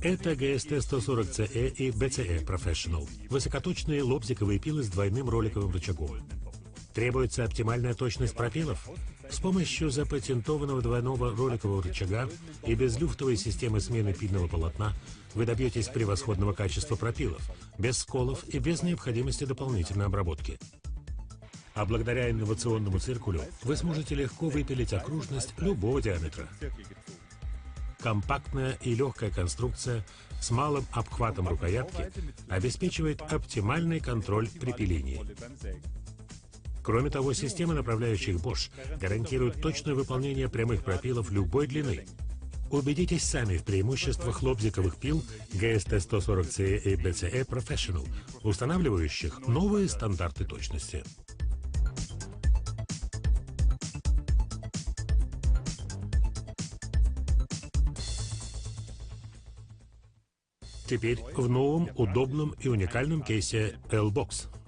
Это GST-140CE и BCE Professional. Высокоточные лобзиковые пилы с двойным роликовым рычагом. Требуется оптимальная точность пропилов? С помощью запатентованного двойного роликового рычага и безлюфтовой системы смены пильного полотна вы добьетесь превосходного качества пропилов, без сколов и без необходимости дополнительной обработки. А благодаря инновационному циркулю вы сможете легко выпилить окружность любого диаметра. Компактная и легкая конструкция с малым обхватом рукоятки обеспечивает оптимальный контроль при пилении. Кроме того, система направляющих Bosch гарантирует точное выполнение прямых пропилов любой длины. Убедитесь сами в преимуществах лобзиковых пил GST-140CE и BCE Professional, устанавливающих новые стандарты точности. Теперь в новом, удобном и уникальном кейсе L-Box –